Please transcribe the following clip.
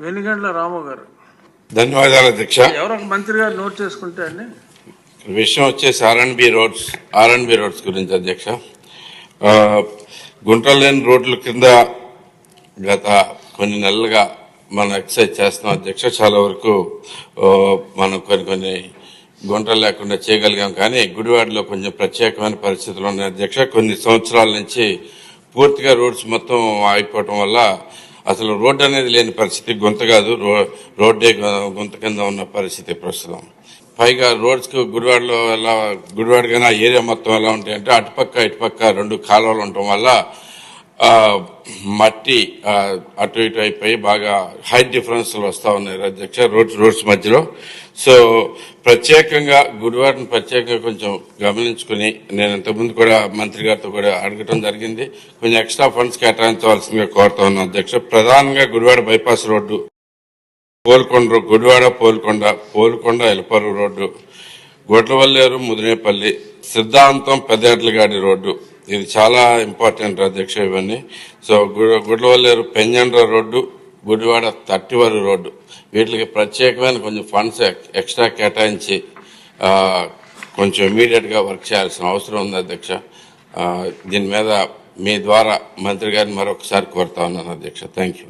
వెనుగండ్ల రాము గారు. ధన్యవాదాలు అధ్యక్ష. ఎవరో మంత్రి గారు నోట్ చేసుకుంటే అండి. విషయం వచ్చేసి ఆర్ఎన్బి రోడ్స్ ఆర్ఎన్బి రోడ్స్ గురించి అధ్యక్ష. ఆ, గుంటలు లేని రోడ్ల కింద గత కొన్ని నెలలుగా మనం ఎక్సర్సైజ్ చేస్తున్నాం. అధ్యక్ష చాలా వరకు మనం కొన్ని కొన్ని గుంటలు లేకుండా చేయగలిగాం. కానీ గుడివాడలో కొంచెం ప్రత్యేకమైన పరిస్థితులు ఉన్నాయి. అధ్యక్ష కొన్ని సంవత్సరాల నుంచి పూర్తిగా రోడ్స్ మొత్తం అయిపోవటం వల్ల అసలు రోడ్డు అనేది లేని పరిస్థితి గుంత కాదు. రో- రోడ్డే గుంత కింద ఉన్న పరిస్థితి ప్రస్తుతం. పైగా రోడ్స్కి గుడివాడలో ఎలా గుడివాడ కానీ ఏరియా మొత్తం ఎలా ఉంటాయంటే అటుపక్క ఇటుపక్క రెండు కాలువలు ఉండటం వల్ల మట్టి అటు ఇటు అయిపోయి బాగా హైట్ డిఫరెన్స్లు వస్తూ ఉన్నాయి అధ్యక్ష రోడ్స్ రోడ్స్ మధ్యలో. సో ప్రత్యేకంగా గుడివాడని ప్రత్యేకంగా కొంచెం గమనించుకుని నేను ఇంతకుముందు కూడా మంత్రి గారితో కూడా అడగటం జరిగింది. కొంచెం ఎక్స్ట్రా ఫండ్స్ కేటాయించవలసిందిగా కోరుతా ఉన్నాను అధ్యక్ష. ప్రధానంగా Gudivada bypass road Polkonda Gudivada Polkonda Polkonda Elaparu road Gudlavalleru Mudinepalli Siddhantam పెద్దేట్లగాడి road ఇది చాలా ఇంపార్టెంట్ అధ్యక్ష ఇవన్నీ. సో గు- గుడ్లవల్లేరు పెంజండ్ర రోడ్డు గుడివాడ తట్టివారు రోడ్డు. వీటికి ప్రత్యేకమైన కొంచెం ఫండ్స్ ఎక్స్ట్రా కేటాయించి కొంచెం ఇమీడియట్గా వర్క్ చేయాల్సిన అవసరం ఉంది అధ్యక్ష దీని మీద మీ ద్వారా మంత్రి గారిని మరొకసారి కోరుతా ఉన్నాను అధ్యక్ష థ్యాంక్ యూ